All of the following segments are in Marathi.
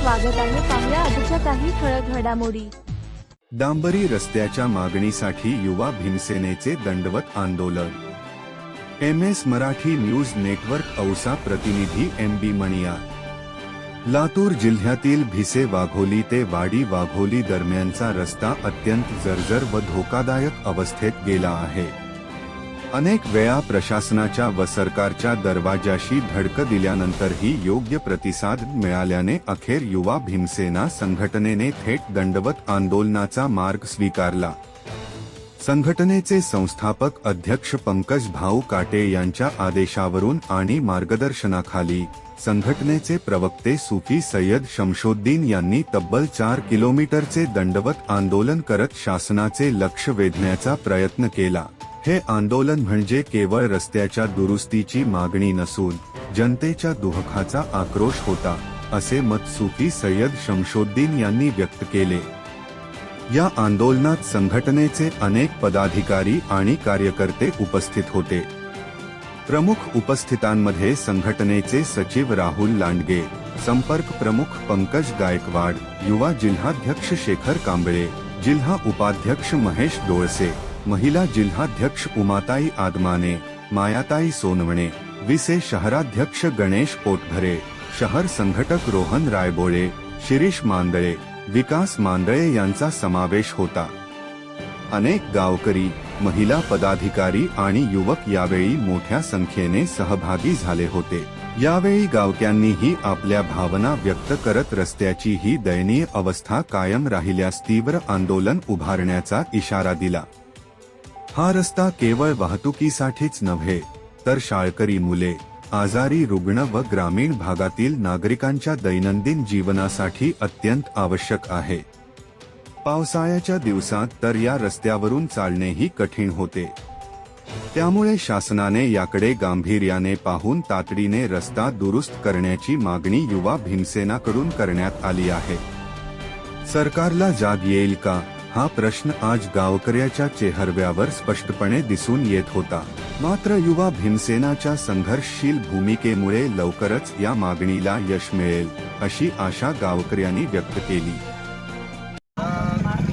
स्वागत आहे पाहुया आजच्या काही ठळक घडामोडी. डांबरी रस्त्याच्या मागणीसाठी युवा भीमसेनेचे दंडवत आंदोलन. M S Marathi news network Ausa प्रतिनिधी एम बी मणिया. लातूर जिल्ह्यातील भिसे वाघोली ते वाडी वाघोली दरम्यानचा रस्ता अत्यंत जर्जर व धोकादायक अवस्थेत गेला आहे. अनेक वेळा प्रशासनाच्या व सरकारच्या दरवाजाशी धडक दिल्यानंतरही योग्य प्रतिसाद मिळाल्याने अखेर युवा भीमसेना संघटनेने थेट दंडवत आंदोलनाचा मार्ग स्वीकारला. संघटनेचे संस्थापक अध्यक्ष पंकज भाऊ काटे यांच्या आदेशावरून आणि मार्गदर्शनाखाली संघटनेचे प्रवक्ते सुफी सय्यद शमशोद्दीन यांनी तब्बल चार किलोमीटरचे दंडवत आंदोलन करत शासनाचे लक्ष वेधण्याचा प्रयत्न केला. हे आंदोलन म्हणजे केवळ रस्त्याच्या दुरुस्तीची मागणी नसून जनतेच्या दुहखाचा आक्रोश होता असे मत सुफी सय्यद शमशोद्दीन यांनी व्यक्त केले. या आंदोलनात संघटनेचे अनेक पदाधिकारी आणि कार्यकर्ते उपस्थित होते. प्रमुख उपस्थितांमध्ये संघटनेचे सचिव राहुल लांडगे संपर्क प्रमुख पंकज गायकवाड युवा जिल्हाध्यक्ष शेखर कांबळे जिल्हा उपाध्यक्ष महेश डोळसे महिला जिल्हाध्यक्ष उमाताई आदमाने मायाताई सोनवणे विसे शहराध्यक्ष गणेश पोटभरे शहर संघटक रोहन रायबोळे शिरीष मांदळे विकास मांदळे यांचा समावेश होता. अनेक गावकरी महिला पदाधिकारी आणि युवक यावेळी मोठ्या संख्येने सहभागी झाले होते. यावेळी गावक्यांनीही आपल्या भावना व्यक्त करत रस्त्याची ही दयनीय अवस्था कायम राहिल्यास तीव्र आंदोलन उभारण्याचा इशारा दिला. हा रस्ता केवळ वाहतुकीसाठीच नव्हे तर शाळकरी मुले आजारी रुग्ण व ग्रामीण भागातील नागरिकांच्या दैनंदिन जीवनासाठी अत्यंत आवश्यक आहे. पावसाळ्याच्या दिवसात तर या रस्त्यावरून चालणेही कठीण होते. त्यामुळे शासनाने याकडे गांभीर्याने पाहून तातडीने रस्ता दुरुस्त करण्याची मागणी युवा भीमसेनाकडून करण्यात आली आहे. सरकारला जाग येईल का? हा प्रश्न आज गावकऱ्याच्या चेहऱ्यावर स्पष्टपणे दिसून येत होता मात्र युवा भीमसेनाच्या संघर्षशील भूमिकेमुळे लवकरच या मागणीला यश मिळेल अशी आशा गावकऱ्यांनी व्यक्त केली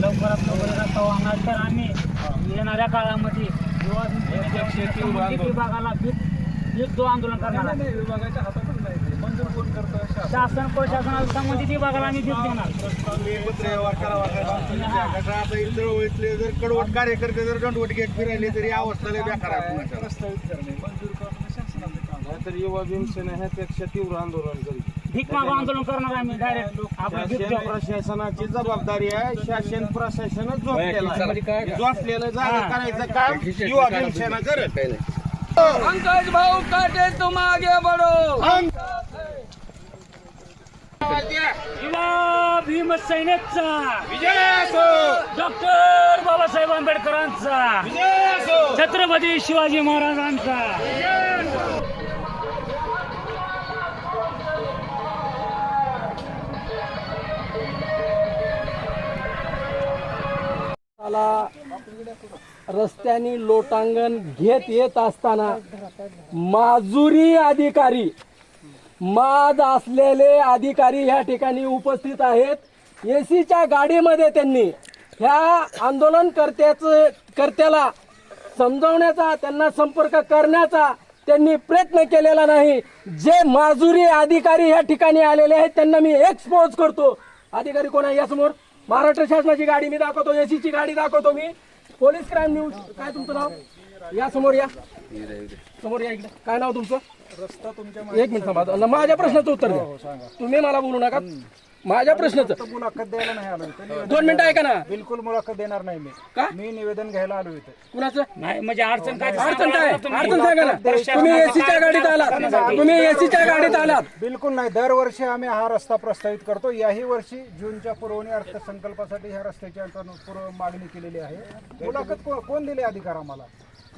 लवकरात लवकर रस्ता होणार तर आम्ही येणाऱ्या काळामध्ये युवा विभागाला जो आंदोलन करणार आहे. विभागाच्या हातातच नाही ते. मंजूर कोण करतं शासन शासन प्रशासनाला संबंधित विभागाला आम्ही देणार व्यवहार करावा लागेल. आता इथं चळवळीतले जर कडवट कार्यकर्ते जर दंडवट घेत फिरायले तरी या अवस्थेला बेकार आहे पुण्याच्या. प्रस्तावित करणे मंजूर करणं शासनाचं काम आहे. तर युवा भीमसेना ह्यापेक्षा तीव्र आंदोलन करीत. भीक मागू आंदोलन करणार आम्ही डायरेक्ट आपण भीक शासन देऊ. प्रशासनाची जबाबदारी आहे शासन प्रशासनच झोपलेलं झोपलेलं जागा करायचं काम युवा भीमसेना करत पंकज भाऊ काटे तुम आगे बढ़ो. युवा भीम सैनिकचा डॉक्टर बाबासाहेब आंबेडकरांचा छत्रपती शिवाजी महाराजांचा रस्त्याने लोटांगण घेत येत असताना माजुरी अधिकारी माज असलेले अधिकारी ह्या ठिकाणी उपस्थित आहेत. एसीच्या गाडीमध्ये त्यांनी ह्या आंदोलनकर्त्याचं कर्त्याला समजवण्याचा त्यांना संपर्क करण्याचा त्यांनी प्रयत्न केलेला नाही. जे माजुरी अधिकारी ह्या ठिकाणी आलेले आहेत त्यांना मी एक्सपोज करतो. अधिकारी कोण आहे यासमोर? महाराष्ट्र शासनाची गाडी मी दाखवतो एसीची गाडी दाखवतो मी. पोलीस क्राईम न्यूज काय तुमचं नाव? या समोर या. समोर या इकडे. काय नाव तुमचं? रस्ता तुमच्या एक मिनिट थांबा. माझ्या प्रश्नाचं उत्तर द्या. तुम्ही मला बोलू नका. माझ्या प्रश्नाचं. मुलाखत द्यायला नाही आलो इथं निवेदन- दोन मिनिटं ऐका ना. बिलकुल मुलाखत देणार नाही मी. का? मी निवेदन घ्यायला आलो इथे. कुणाचं? नाही म्हणजे अडचण काय अडचण काय? अडचण सांगा ना. तुम्ही एसीच्या गाडीत आलात. तुम्ही एसीच्या गाडीत आलात. बिलकुल नाही. दरवर्षी आम्ही हा रस्ता प्रस्तावित करतो. याही वर्षी जूनच्या पुरवणी अर्थसंकल्पासाठी ह्या रस्त्याची आपण पूर्व मागणी केलेली आहे. मुलाखत को- कोण दिले अधिकार आम्हाला?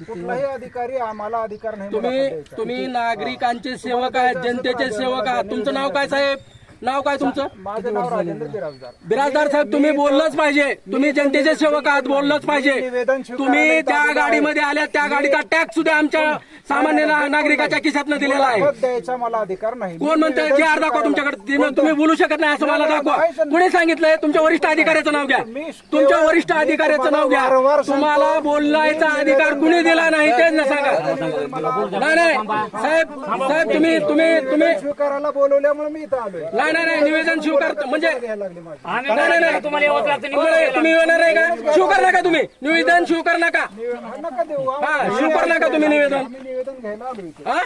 कुठलाही अधिकारी आम्हाला अधिकार नाही तुम्ही. तुम्ही नागरिकांचे सेवक आहात जनतेचे सेवक आहात. तुमचं नाव काय साहेब? नाव काय तुमचं? माझं नाव राजेंद्र बिराजदार. बिराजदार साहेब तुम्ही बोललंच पाहिजे. तुम्ही जनतेचे सेवक आहात बोललंच पाहिजे. तुम्ही त्या. गाडीमध्ये आल्या त्या गाडीचा टॅक्स सुद्धा आमच्या सामान्य नागरिकाच्या खिशातनं दिलेला आहे. द्यायचा मला अधिकार नाही. कोण म्हणतंय? जे आर दाखवा तुमच्याकडे. तुम्ही बोलू शकत नाही असं मला दाखवा. कुणी सांगितलंय? तुमच्या वरिष्ठ अधिकाऱ्याचं नाव घ्या. तुमच्या वरिष्ठ अधिकाऱ्याचं नाव घ्या. तुम्हाला बोलण्याचा अधिकार कुणी दिला नाही तेच ना सांगा. नाही नाही. साहेब साहेब तुम्ही तुम्ही तुम्ही स्वीकारायला बोलवल्यामुळे मी इथं आलोय. नाही नाही नाही निवेदन स्वीकार म्हणजे आम्ही नाही नाही नाही. तुम्हाला यावंच लागतं तुम्हाला- तुम्ही येणार आहे का? स्वीकार नका तुम्ही. निवेदन स्वीकार नका. नका देऊ. हा स्वीकार नका तुम्ही निवेदन. आम्ही निवेदन घ्यायला आलो इथे. हा?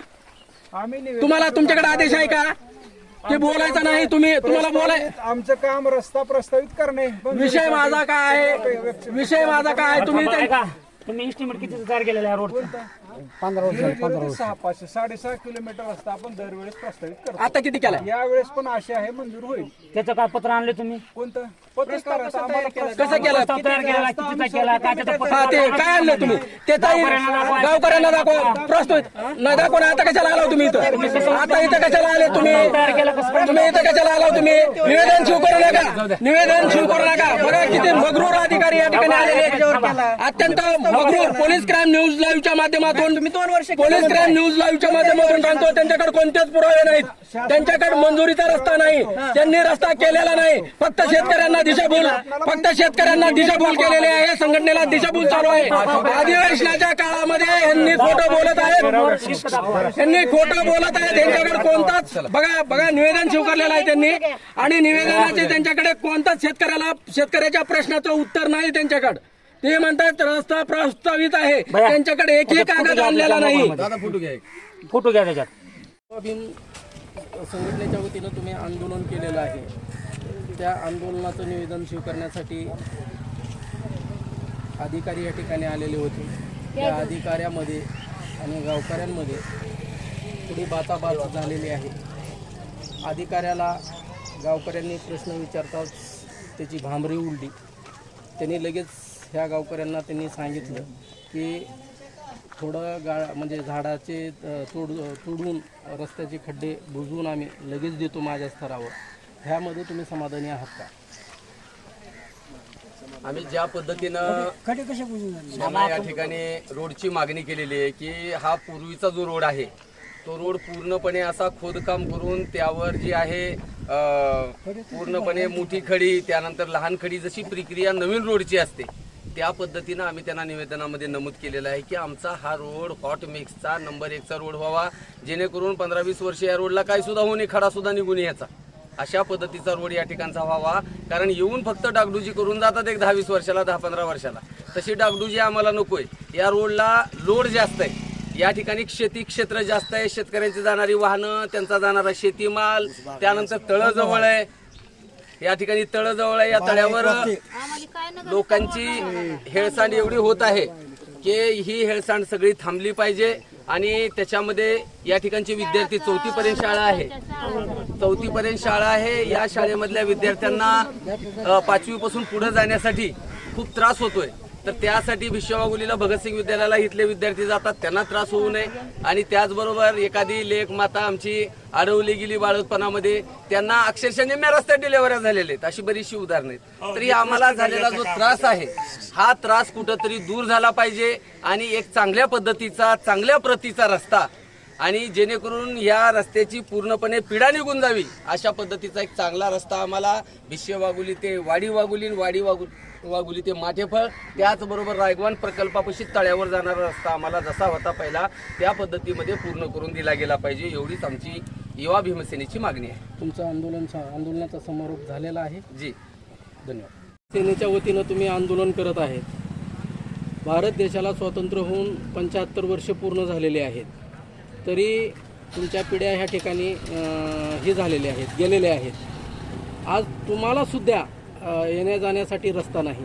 आम्ही निवेदन तुम्हाला तुमच्याकडे आदेश आहे का? की बोलायचं नाही तुम्ही तुम्हाला बोलाय आमचं काम रस्ता प्रस्तावित करणे. विषय माझा काय आहे? विषय माझा काय आहे? तुम्ही ऐका तुम्ही इस्टिमेट किती तयार केलेला आहे रोडचा? सहा पाचशे साडेसहा किलोमीटर रस्ता आपण दरवेळेस प्रस्तावित करतो. आता किती केलाय? यावेळेस पण आशा आहे मंजूर होईल. त्याचं काय पत्र आणले तुम्ही? कोणतं? पत्रकार आता आम्हाला कसं केलं? प्रस्ताव तयार केलेला कितीचा केला? काय त्याचं पत्र हा ते काय आणलं तुम्ही? ते ताई गावकऱ्यांना दाखवा. प्रस्तुत. न दाखवा ना, आता कशाला आला तुम्ही इथं? आता इथं कशाला आले तुम्ही? तुम्ही इथं कशाला आला तुम्ही? निवेदन शिव करू नका. निवेदन शिव करू नका. बघा किती मगरूर अधिकारी या ठिकाणी आलेले आहेत. अत्यंत मगरूर पोलीस क्राईम न्यूज लाईव्हच्या माध्यमातून तुम्ही दोन वर्ष पोलीस क्राईम न्यूज लाईव्हच्या माध्यमातून सांगतो त्यांच्याकडे कोणतेच पुरावे नाहीत. त्यांच्याकडे मंजुरीचा रस्ता नाही. त्यांनी रस्ता केलेला नाही. फक्त शेतकऱ्यांना दिशाभूल फक्त शेतकऱ्यांना दिशाभूल केलेली आहे. संघटनेला दिशाभूल चालू आहे. अधिवेशनाच्या काळामध्ये यांनी खोटं बोलत आहेत. यांनी खोटं बोलत आहेत. त्यांच्याकडे कोणताच बघा बघा निवेदन स्वीकारलेलं आहे त्यांनी. आणि निवेदनाचे त्यांच्याकडे कोणताच शेतकऱ्याला शेतकऱ्याच्या प्रश्नाचं उत्तर नाही त्यांच्याकडे. ते म्हणतात रस्ता प्रस्तावित आहे. त्यांच्याकडे एकही कागद आणलेला नाही. फोटो घ्या त्याच्यात. भीम संघटनेच्या वतीनं तुम्ही आंदोलन केलेलं आहे. त्या आंदोलनाचं निवेदन स्वीकारण्यासाठी अधिकारी या ठिकाणी आलेले होते. त्या अधिकाऱ्यामध्ये आणि गावकऱ्यांमध्ये थोडी बाचाबाच झालेली आहे. अधिकाऱ्याला गावकऱ्यांनी प्रश्न विचारताच त्याची भांबरी उडली. त्यांनी लगेच ह्या गावकऱ्यांना त्यांनी सांगितलं की थोडं गा म्हणजे झाडाचे तोड तोडून रस्त्याचे खड्डे बुजवून आम्ही लगेच देतो माझ्या स्तरावर. ह्यामध्ये तुम्ही समाधानी आहात का? आम्ही ज्या पद्धतीनं त्यांना या ठिकाणी रोडची मागणी केलेली आहे की हा पूर्वीचा जो रोड आहे तो रोड पूर्णपणे असा खोदकाम करून त्यावर जी आहे पूर्णपणे मोठी खडी त्यानंतर लहान खडी जशी प्रक्रिया नवीन रोडची असते त्या पद्धतीनं आम्ही त्यांना निवेदनामध्ये नमूद केलेलं आहे की आमचा हा रोड हॉट मिक्सचा नंबर एकचा रोड व्हावा जेणेकरून पंधरा वीस वर्ष या रोडला काही सुद्धा होऊ नये निघून याचा अशा पद्धतीचा रोड या ठिकाणचा व्हावा कारण येऊन फक्त डागडुजी करून जातात एक दहा वीस वर्षाला दहा पंधरा वर्षाला. तशी डागडुजी आम्हाला नको आहे या रोडला लोड जास्त आहे. या ठिकाणी शेती क्षेत्र जास्त आहे. शेतकऱ्यांची जाणारी वाहनं त्यांचा जाणारा शेतीमाल त्यानंतर तळं जवळ आहे. या ठिकाणी तळं जवळ आहे या तळ्यावर लोकांची हेळसांड एवढी होत आहे की ही हेळसांड सगळी थांबली पाहिजे आणि त्याच्यामध्ये या ठिकाणचे विद्यार्थी चौथी पर्यंत शाळा आहे. चौथी पर्यंत शाळा आहे. या शाळेमधल्या विद्यार्थ्यांना पाचवी पासून पुढे जाण्यासाठी खूप त्रास होतोय. तर त्यासाठी विश्ववागुलीला भगतसिंग विद्यालयाला इथले विद्यार्थी जातात. त्यांना त्रास होऊ नये. आणि त्याचबरोबर एखादी लेख माता आमची अडवली गेली बाळतपणामध्ये त्यांना अक्षरशः रस्त्यात डिलेवऱ्या झालेल्या आहेत. अशी बरीचशी उदाहरणं आहेत. तरी आम्हाला झालेला जो त्रास आहे. हा त्रास कुठंतरी दूर झाला पाहिजे आणि एक चांगल्या पद्धतीचा चांगल्या प्रतीचा रस्ता आणि जेणेकरून या रस्त्याची पूर्णपणे पिढा निघून जावी अशा पद्धतीचा एक चांगला रस्ता आम्हाला भिष्य वाघुली ते वाडी आणि वाडी वाघु वाघुली ते माठेफळ त्याचबरोबर रायगवान प्रकल्पापाशी तळ्यावर जाणारा रस्ता आम्हाला जसा होता पहिला त्या पद्धतीमध्ये पूर्ण करून दिला गेला पाहिजे एवढीच आमची युवा भीमसेनेची मागणी आहे. तुमचं आंदोलन आंदोलनाचा समारोप झालेला आहे. जी. धन्यवाद. सेनेच्या वतीनं तुम्ही आंदोलन करत आहेत. भारत देशाला स्वातंत्र्य होऊन पंच्याहत्तर वर्ष पूर्ण झालेले आहेत. तरी तुमच्या पिढ्या ह्या ठिकाणी हे झालेले आहेत गेलेले आहेत. आज तुम्हाला सुद्धा येण्या जाण्यासाठी रस्ता नाही.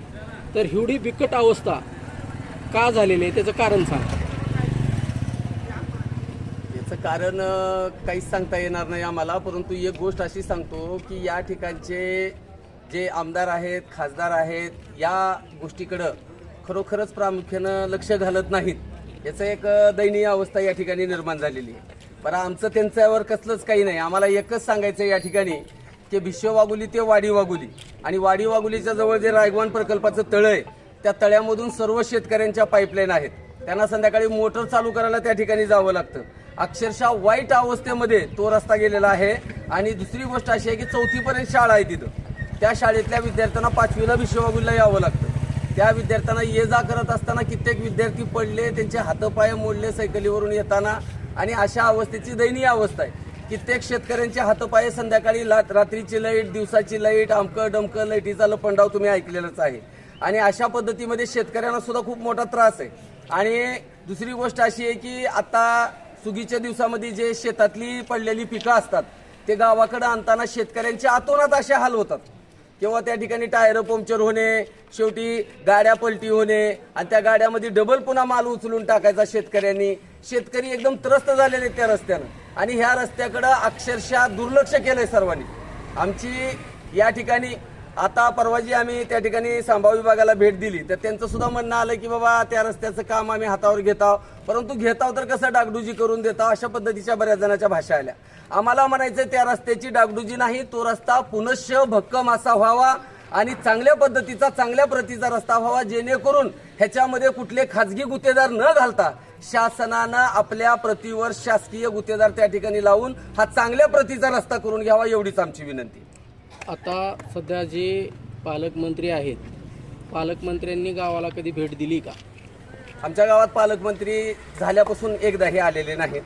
तर एवढी बिकट अवस्था का झालेली आहे? त्याचं कारण सांग. याचं कारण काहीच सांगता येणार नाही आम्हाला परंतु एक गोष्ट अशी सांगतो की या ठिकाणचे जे आमदार आहेत खासदार आहेत या गोष्टीकडं खरोखरच प्रामुख्यानं लक्ष घालत नाहीत. याचं एक दयनीय अवस्था या ठिकाणी निर्माण झालेली आहे. बरं आमचं त्यांच्यावर कसलंच काही नाही. आम्हाला एकच सांगायचं या ठिकाणी की भिष्य ते वाडीवागुली आणि वाडीवाघुलीच्या जवळ जे रायगवान प्रकल्पाचं तळ आहे त्या तळ्यामधून सर्व शेतकऱ्यांच्या पाईपलाईन आहेत. त्यांना संध्याकाळी मोटर चालू करायला त्या ठिकाणी जावं लागतं. अक्षरशः वाईट अवस्थेमध्ये तो रस्ता गेलेला आहे. आणि दुसरी गोष्ट अशी आहे की चौथीपर्यंत शाळा आहे तिथं. त्या शाळेतल्या विद्यार्थ्यांना पाचवीला भिष्यवागुलीला यावं लागतं. त्या विद्यार्थ्यांना ये जा करत असताना कित्येक विद्यार्थी पडले त्यांचे हातपाय मोडले सायकलीवरून येताना. आणि अशा अवस्थेची दयनीय अवस्था आहे. कित्येक शेतकऱ्यांचे हातपाय संध्याकाळी रात्रीची लाइट दिवसाची लाइट आमकं डमकं लाईटीचा लपंडाव तुम्ही ऐकलेलाच आहे. आणि अशा पद्धतीमध्ये शेतकऱ्यांना सुद्धा खूप मोठा त्रास आहे. आणि दुसरी गोष्ट अशी आहे की आता सुगीच्या दिवसामध्ये जे शेतातली पडलेली पिकं असतात ते गावाकडे आणताना शेतकऱ्यांचे आतोनात असे हाल होतात. किंवा त्या ठिकाणी टायर पंक्चर होणे शेवटी गाड्या पलटी होणे आणि त्या गाड्यामध्ये डबल पुन्हा माल उचलून टाकायचा शेतकऱ्यांनी. शेतकरी एकदम त्रस्त झालेले आहेत त्या रस्त्यानं. आणि ह्या रस्त्याकडं अक्षरशः दुर्लक्ष केलंय सर्वांनी. आमची या ठिकाणी आता परवा जी आम्ही त्या ठिकाणी सांभाळ विभागाला भेट दिली. तर त्यांचं सुद्धा म्हणणं आलं की बाबा त्या रस्त्याचं काम आम्ही हातावर घेत आहोत परंतु घेत आहोत तर कसं डागडुजी करून देत आहोत अशा पद्धतीच्या बऱ्याच जणांच्या भाषा आल्या. आम्हाला म्हणायचं त्या रस्त्याची डागडुजी नाही तो रस्ता पुनश्च भक्कम असा व्हावा आणि चांगल्या पद्धतीचा चांगल्या प्रतीचा रस्ता व्हावा जेणेकरून ह्याच्यामध्ये कुठले खाजगी गुत्तेदार न घालता शासनानं आपल्या प्रतिवर शासकीय गुत्तेदार त्या ठिकाणी लावून हा चांगल्या प्रतीचा रस्ता करून घ्यावा एवढीच आमची विनंती. आता सध्या जे पालकमंत्री आहेत पालकमंत्र्यांनी गावाला कधी भेट दिली का? आमच्या गावात पालकमंत्री झाल्यापासून एकदा हे आलेले नाहीत.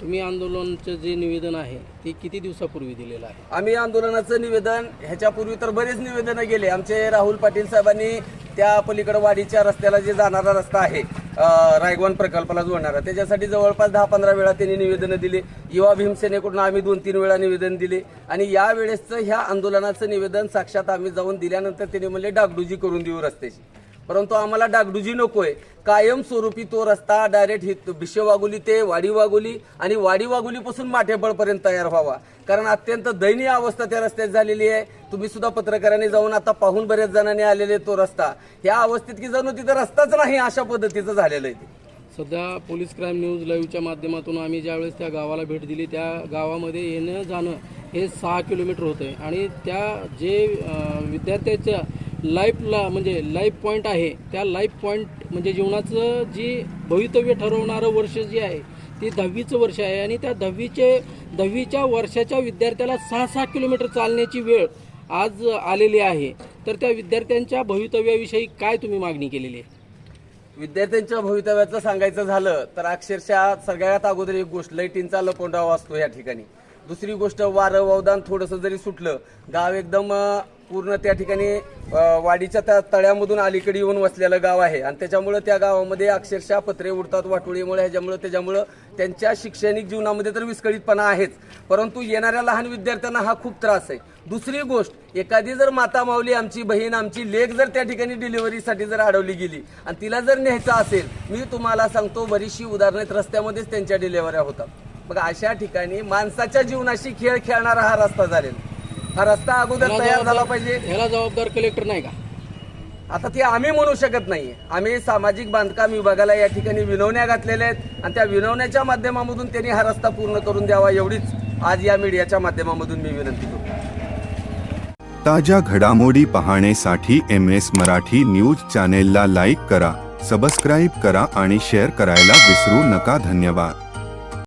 तुम्ही आंदोलनाचं जे निवेदन आहे ते किती दिवसापूर्वी दिलेलं आहे? आम्ही आंदोलनाचं निवेदन ह्याच्यापूर्वी तर बरेच निवेदनं गेले. आमचे राहुल पाटील साहेबांनी त्या पलीकडे वाडीच्या रस्त्याला जे जाणारा रस्ता आहे रायगवान प्रकल्पाला जोडणारा त्याच्यासाठी जवळपास दहा पंधरा वेळा त्यांनी निवेदनं दिली. युवा भीमसेनेकडून आम्ही दोन तीन वेळा निवेदन दिले. आणि यावेळेसचं ह्या आंदोलनाचं निवेदन साक्षात आम्ही जाऊन दिल्यानंतर त्यांनी म्हणले डागडुजी करून देऊ रस्त्याची परंतु आम्हाला डागडुजी नकोय. कायमस्वरूपी तो रस्ता डायरेक्ट ही भिष्य वाघोली ते वाडी वाघोली आणि वाडी वाघोलीपासून माठेबळपर्यंत तयार व्हावा. कारण अत्यंत दयनीय अवस्था त्या रस्त्यात झालेली आहे. तुम्ही सुद्धा पत्रकारांनी जाऊन आता पाहून बऱ्याच जणांनी आलेले तो रस्ता. ह्या अवस्थेत की जाणू तिथं रस्ताच नाही अशा पद्धतीचं झालेलं आहे ते. सध्या पोलीस क्राईम न्यूज लाईव्हच्या माध्यमातून आम्ही ज्यावेळेस त्या गावाला भेट दिली त्या गावामध्ये येणं जाणं हे सहा किलोमीटर होतं आहे आणि त्या जे विद्यार्थ्याच्या लाईफला म्हणजे लाईफ पॉईंट आहे त्या लाईफ पॉईंट म्हणजे जीवनाचं जी भवितव्य ठरवणारं वर्ष जे आहे ती दहावीचं वर्ष आहे आणि त्या दहावीचे दहावीच्या वर्षाच्या विद्यार्थ्याला सहा सहा किलोमीटर चालण्याची वेळ आज आलेली आहे. तर त्या विद्यार्थ्यांच्या भवितव्याविषयी काय तुम्ही मागणी केलेली आहे? विद्यार्थ्यांच्या भवितव्याचं सांगायचं झालं तर अक्षरशः सगळ्यात अगोदर एक गोष्ट लैटींचा लपोंडावा असतो या ठिकाणी. दुसरी गोष्ट वारं ववदान थोडंसं जरी सुटलं गाव एकदम पूर्ण त्या ठिकाणी वाडीच्या त्या तळ्यामधून अलीकडे येऊन वसलेलं गाव आहे. आणि त्याच्यामुळं त्या गावामध्ये अक्षरशः पत्रे उडतात वाटोळीमुळे. ह्याच्यामुळं त्याच्यामुळं त्यांच्या शैक्षणिक जीवनामध्ये तर विस्कळीतपणा आहेच. परंतु येणाऱ्या लहान विद्यार्थ्यांना हा खूप त्रास आहे. दुसरी गोष्ट एखादी जर माता माऊली आमची बहीण आमची लेख जर त्या ठिकाणी डिलिव्हरीसाठी जर अडवली गेली आणि तिला जर न्यायचं असेल मी तुम्हाला सांगतो बरीचशी उदाहरणे रस्त्यामध्येच त्यांच्या डिलिव्हऱ्या होतात. मग अशा ठिकाणी माणसाच्या जीवनाशी खेळ खेळणारा हा रस्ता झालेला हा रस्ता अगोदर तयार झाला पाहिजे. ह्याला जबाबदार कलेक्टर नाही का? आता ते आम्ही म्हणू शकत नाहीये. आम्ही सामाजिक बांधकाम विभागाला या ठिकाणी विनवण्या घातलेल्या आहेत आणि त्या विनवण्याच्या माध्यमामधून त्यांनी हा रस्ता पूर्ण करून द्यावा एवढीच आज या मीडियाच्या माध्यमामधून मी विनंती करतो. ताज्या घडामोडी पाहण्यासाठी एम एस मराठी न्यूज चॅनेलला लाईक करा सबस्क्राईब करा आणि शेअर करायला विसरू नका. धन्यवाद.